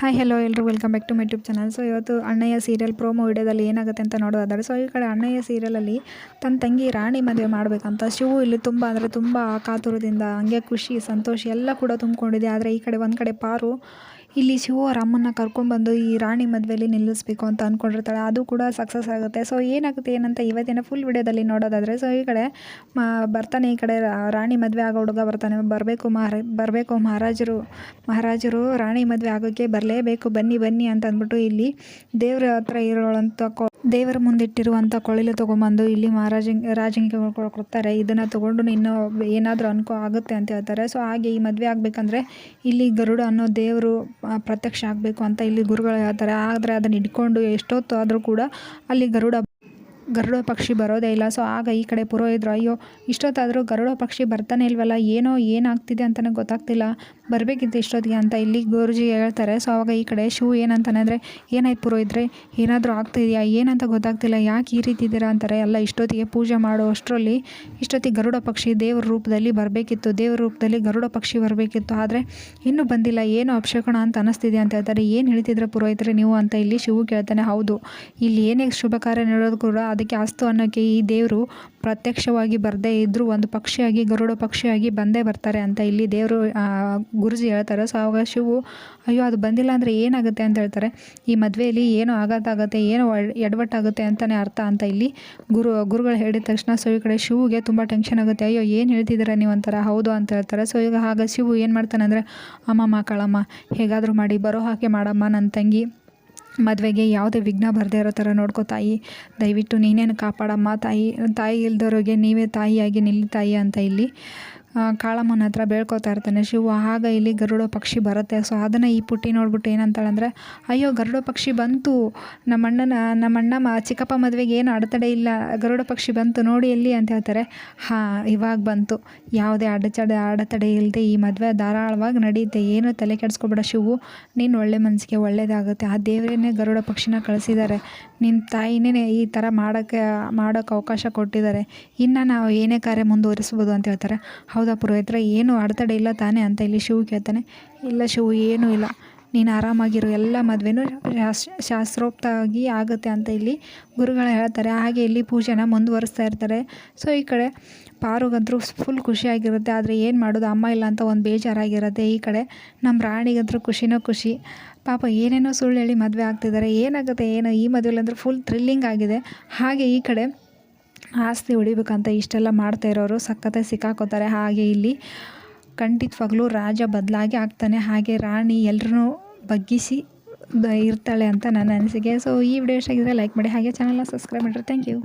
Hi hello ಎಲ್ಲರೂ welcome back to my YouTube channel so Annayya Annaiah serial promo ವಿಡಿಯೋದಲ್ಲಿ ಏನಾಗುತ್ತೆ ಅಂತ ನೋಡೋದಾದರೆ ಸೊ ಈ ಕಡೆ ಅಣ್ಣಯ್ಯ ಸೀರಿಯಲಲ್ಲಿ ತನ್ನ ತಂಗಿ ರಾಣಿ ಮದುವೆ ಮಾಡಬೇಕಂತ ಶಿವು ಇಲ್ಲಿ ತುಂಬ, ಅಂದರೆ ತುಂಬ ಕಾತುರದಿಂದ, ಹಂಗೆ ಖುಷಿ, ಸಂತೋಷ ಎಲ್ಲ ಕೂಡ ತುಂಬಿಕೊಂಡಿದೆ. ಆದರೆ ಈ ಕಡೆ ಒಂದು ಕಡೆ ಪಾರು ಇಲ್ಲಿ ಶಿವು ಅವ್ರ ಅಮ್ಮನ ಕರ್ಕೊಂಡ್ಬಂದು ಈ ರಾಣಿ ಮದುವೆಯಲ್ಲಿ ನಿಲ್ಲಿಸ್ಬೇಕು ಅಂತ ಅಂದ್ಕೊಂಡಿರ್ತಾಳೆ ಅದು ಕೂಡ ಸಕ್ಸಸ್ ಆಗುತ್ತೆ. ಸೊ ಏನಾಗುತ್ತೆ ಏನಂತ ಇವತ್ತಿನ ಫುಲ್ ವಿಡಿಯೋದಲ್ಲಿ ನೋಡೋದಾದರೆ ಸೊ ಈ ಕಡೆ ಬರ್ತಾನೆ ಈ ಕಡೆ ರಾಣಿ ಮದುವೆ ಆಗೋ ಹುಡುಗ ಬರ್ತಾನೆ. ಬರಬೇಕು ಬರಬೇಕು ಮಹಾರಾಜರು ಮಹಾರಾಜರು ರಾಣಿ ಮದುವೆ ಆಗೋಕ್ಕೆ ಬರಲೇಬೇಕು. ಬನ್ನಿ ಬನ್ನಿ ಅಂತ ಅಂದ್ಬಿಟ್ಟು ಇಲ್ಲಿ ದೇವ್ರ ಹತ್ರ ಇರೋಳಂತ ದೇವರ ಮುಂದಿಟ್ಟಿರುವಂಥ ಕೊಳಿಲು ತೊಗೊಂಬಂದು ಇಲ್ಲಿ ಮಹಾರಾಜಿಂಗ್ ರಾಜಂಗೆ ಕೊಡ್ತಾರೆ. ಇದನ್ನು ತೊಗೊಂಡು ಇನ್ನೂ ಏನಾದರೂ ಅನ್ಕೋ, ಆಗುತ್ತೆ ಅಂತ ಹೇಳ್ತಾರೆ. ಸೊ ಹಾಗೆ ಈ ಮದುವೆ ಆಗಬೇಕಂದ್ರೆ ಇಲ್ಲಿ ಗರುಡ ಅನ್ನೋ ದೇವರು ಪ್ರತ್ಯಕ್ಷ ಆಗಬೇಕು ಅಂತ ಇಲ್ಲಿ ಗುರುಗಳು ಹೇಳ್ತಾರೆ. ಆದರೆ ಅದನ್ನು ಇಟ್ಕೊಂಡು ಎಷ್ಟೊತ್ತು ಆದರೂ ಕೂಡ ಅಲ್ಲಿ ಗರುಡ ಗರುಡ ಪಕ್ಷಿ ಬರೋದೇ ಇಲ್ಲ. ಸೊ ಆಗ ಈ ಕಡೆ ಪುರೋಹಿತರು, ಅಯ್ಯೋ, ಇಷ್ಟೊತ್ತಾದರೂ ಗರುಡ ಪಕ್ಷಿ ಬರ್ತಾನೆ ಇಲ್ವಲ್ಲ? ಏನೋ, ಏನಾಗ್ತಿದೆ ಅಂತಲೇ ಗೊತ್ತಾಗ್ತಿಲ್ಲ. ಬರಬೇಕಿತ್ತು ಇಷ್ಟೊತ್ತಿಗೆ ಅಂತ ಇಲ್ಲಿ ಗುರುಜಿ ಹೇಳ್ತಾರೆ. ಸೊ ಅವಾಗ ಈ ಕಡೆ ಶಿವು ಏನಂತಾನೆ ಅಂದರೆ ಏನಾಯ್ತು ಪುರೋಹಿತರೆ? ಏನಾದರೂ ಆಗ್ತಿದೆಯಾ? ಏನಂತ ಗೊತ್ತಾಗ್ತಿಲ್ಲ. ಯಾಕೆ ಈ ರೀತಿ ಇದ್ದೀರಾ ಅಂತಾರೆ. ಎಲ್ಲ ಇಷ್ಟೊತ್ತಿಗೆ ಪೂಜೆ ಮಾಡೋ ಅಷ್ಟರಲ್ಲಿ ಇಷ್ಟೊತ್ತಿಗೆ ಗರುಡ ಪಕ್ಷಿ ದೇವ್ರ ರೂಪದಲ್ಲಿ ಬರಬೇಕಿತ್ತು. ದೇವ್ರ ರೂಪದಲ್ಲಿ ಗರುಡ ಪಕ್ಷಿ ಬರಬೇಕಿತ್ತು. ಆದರೆ ಇನ್ನೂ ಬಂದಿಲ್ಲ. ಏನು ಅಪಶಕಣ ಅಂತ ಅನ್ನಿಸ್ತಿದೆ ಅಂತ ಹೇಳ್ತಾರೆ. ಏನು ಹೇಳ್ತಿದ್ರೆ ಪುರೋಹಿತರೆ ನೀವು ಅಂತ ಇಲ್ಲಿ ಶಿವು ಕೇಳ್ತಾನೆ. ಹೌದು, ಇಲ್ಲಿ ಏನೇ ಶುಭ ಕಾರ್ಯ ನೀಡೋದು ಕೂಡ ಅದಕ್ಕೆ ಅಸ್ತು ಅನ್ನೋಕ್ಕೆ ಈ ದೇವರು ಪ್ರತ್ಯಕ್ಷವಾಗಿ ಬರದೇ ಇದ್ದರೂ ಒಂದು ಪಕ್ಷಿಯಾಗಿ, ಗರುಡ ಪಕ್ಷಿಯಾಗಿ ಬಂದೇ ಬರ್ತಾರೆ ಅಂತ ಇಲ್ಲಿ ದೇವರು ಗುರುಜಿ ಹೇಳ್ತಾರೆ, ಸೊ ಆವಾಗ ಶಿವು ಅಯ್ಯೋ ಅದು ಬಂದಿಲ್ಲ ಅಂದರೆ ಏನಾಗುತ್ತೆ ಅಂತ ಹೇಳ್ತಾರೆ. ಈ ಮದುವೆಯಲ್ಲಿ ಏನು ಆಗತ್ತಾಗುತ್ತೆ ಏನು ಎಡವಟ್ಟಾಗುತ್ತೆ ಅಂತಲೇ ಅರ್ಥ ಅಂತ ಇಲ್ಲಿ ಗುರು, ಗುರುಗಳು ಹೇಳಿದ ತಕ್ಷಣ ಸೊ ಈ ಕಡೆ ಶಿವುಗೆ ತುಂಬ ಟೆನ್ಷನ್ ಆಗುತ್ತೆ. ಅಯ್ಯೋ, ಏನು ಹೇಳ್ತಿದ್ದೀರ ನೀವು ಅಂತಾರ ಹೌದು ಅಂತ ಹೇಳ್ತಾರೆ. ಸೊ ಈಗ ಆಗ ಶಿವು ಏನು ಮಾಡ್ತಾನೆ ಅಂದರೆ ಅಮ್ಮಮ್ಮ ಕಳಮ್ಮ, ಹೇಗಾದರೂ ಮಾಡಿ, ಬರೋ ಹಾಗೆ ಮಾಡಮ್ಮ ನನ್ನ ತಂಗಿ ಮದುವೆಗೆ ಯಾವುದೇ ವಿಘ್ನ ಬರದೇ ಇರೋ ಥರ ನೋಡ್ಕೋ ತಾಯಿ. ದಯವಿಟ್ಟು ನೀನೇನು ಕಾಪಾಡಮ್ಮ, ತಾಯಿ ತಾಯಿ ಇಲ್ದವ್ರಿಗೆ ನೀವೇ ತಾಯಿಯಾಗಿ ನಿಲ್ಲಿ ತಾಯಿ ಅಂತ ಇಲ್ಲಿ ಕಾಳಮ್ಮನ ಹತ್ರ ಬೇಳ್ಕೊತಾ ಇರ್ತಾನೆ. ಶಿವ, ಆಗ ಇಲ್ಲಿ ಗರುಡ ಪಕ್ಷಿ ಬರುತ್ತೆ. ಸೊ ಅದನ್ನು ಈ ಪುಟ್ಟಿ ನೋಡ್ಬಿಟ್ಟು ಏನಂತಾಳೆ ಅಂದರೆ ಅಯ್ಯೋ, ಗರುಡ ಪಕ್ಷಿ ಬಂತು. ನಮ್ಮಣ್ಣನ ನಮ್ಮಣ್ಣ ಮ ಚಿಕ್ಕಪ್ಪ ಮದುವೆಗೆ ಏನು ಅಡೆತಡೆ ಇಲ್ಲ. ಗರುಡ ಪಕ್ಷಿ ಬಂತು, ನೋಡಿ ಎಲ್ಲಿ? ಅಂತ ಹೇಳ್ತಾರೆ. ಹಾಂ, ಇವಾಗ ಬಂತು. ಯಾವುದೇ ಅಡಚಡೆ ಅಡೆತಡೆ ಇಲ್ಲದೆ ಈ ಮದುವೆ ಧಾರಾಳವಾಗಿ ನಡೆಯುತ್ತೆ ಏನು ತಲೆ ಕೆಡಿಸ್ಕೊಬೇಡ ಶಿವು. ನೀನು ಒಳ್ಳೆ ಮನಸ್ಸಿಗೆ ಒಳ್ಳೆಯದಾಗುತ್ತೆ ಆ ದೇವರೇನೇ ಗರುಡ ಪಕ್ಷಿನ ಕಳಿಸಿದ್ದಾರೆ ನಿನ್ನ ತಾಯಿನೇ ಈ ಥರ ಮಾಡೋಕ್ಕೆ ಮಾಡೋಕ್ಕೆ ಅವಕಾಶ ಕೊಟ್ಟಿದ್ದಾರೆ. ಇನ್ನು ನಾವು ಏನೇ ಕಾರ್ಯ ಮುಂದುವರಿಸ್ಬೋದು ಅಂತ ಹೇಳ್ತಾರೆ. ಹೌದಾ ಪುರೋಹಿತ್ರ? ಏನು ಅಡೆತಡೆ ಇಲ್ಲ ತಾನೇ ಅಂತ ಇಲ್ಲಿ ಶಿವು ಕೇಳ್ತಾನೆ. ಇಲ್ಲ ಶಿವು, ಏನೂ ಇಲ್ಲ. ನೀನು ಆರಾಮಾಗಿರೋ, ಎಲ್ಲ ಮದುವೆನೂ ಶಾಸ್ತ್ರೋಕ್ತವಾಗಿ ಆಗುತ್ತೆ ಅಂತ ಇಲ್ಲಿ ಗುರುಗಳು ಹೇಳ್ತಾರೆ. ಹಾಗೆ ಇಲ್ಲಿ ಪೂಜೆನ ಮುಂದುವರಿಸ್ತಾ ಇರ್ತಾರೆ. ಸೊ ಈ ಕಡೆ ಪಾರುಗಂತರೂ ಫುಲ್ ಖುಷಿಯಾಗಿರುತ್ತೆ. ಆದರೆ ಏನು ಮಾಡೋದು? ಅಮ್ಮ ಇಲ್ಲ ಅಂತ ಒಂದು ಬೇಜಾರಾಗಿರುತ್ತೆ ಈ ಕಡೆ. ನಮ್ಮ ರಾಣಿಗಂತೂ ಖುಷಿನೋ ಖುಷಿ. ಪಾಪ ಏನೇನೋ ಸುಳ್ಳು ಹೇಳಿ ಮದುವೆ ಆಗ್ತಿದ್ದಾರೆ. ಏನಾಗುತ್ತೆ, ಏನೋ? ಈ ಮದುವೆಲಿ ಅಂದ್ರೆ ಫುಲ್ ಥ್ರಿಲ್ಲಿಂಗ್ ಆಗಿದೆ. ಹಾಗೆ ಈ ಕಡೆ ಆಸ್ತಿ ಉಳಿಬೇಕಂತ ಇಷ್ಟೆಲ್ಲ ಮಾಡ್ತಾ ಇರೋರು ಸಖತ್ತೆ ಸಿಕ್ಕಾಕೋತಾರೆ. ಹಾಗೆ ಇಲ್ಲಿ ಖಂಡಿತವಾಗ್ಲೂ ರಾಜ ಬದಲಾಗಿ ಆಗ್ತಾನೆ. ಹಾಗೆ ರಾಣಿ ಎಲ್ಲರೂ ಬಗ್ಗಿಸಿ ಇರ್ತಾಳೆ ಅಂತ ನನ್ನ ಅನಿಸಿಕೆ. ಸೊ ಈ ವಿಡಿಯೋ ಇಷ್ಟ ಆಗಿದ್ರೆ ಲೈಕ್ ಮಾಡಿ. ಹಾಗೆ ಚಾನಲ್ನ ಸಬ್ಸ್ಕ್ರೈಬ್ ಮಾಡಿರಿ ಥ್ಯಾಂಕ್ ಯು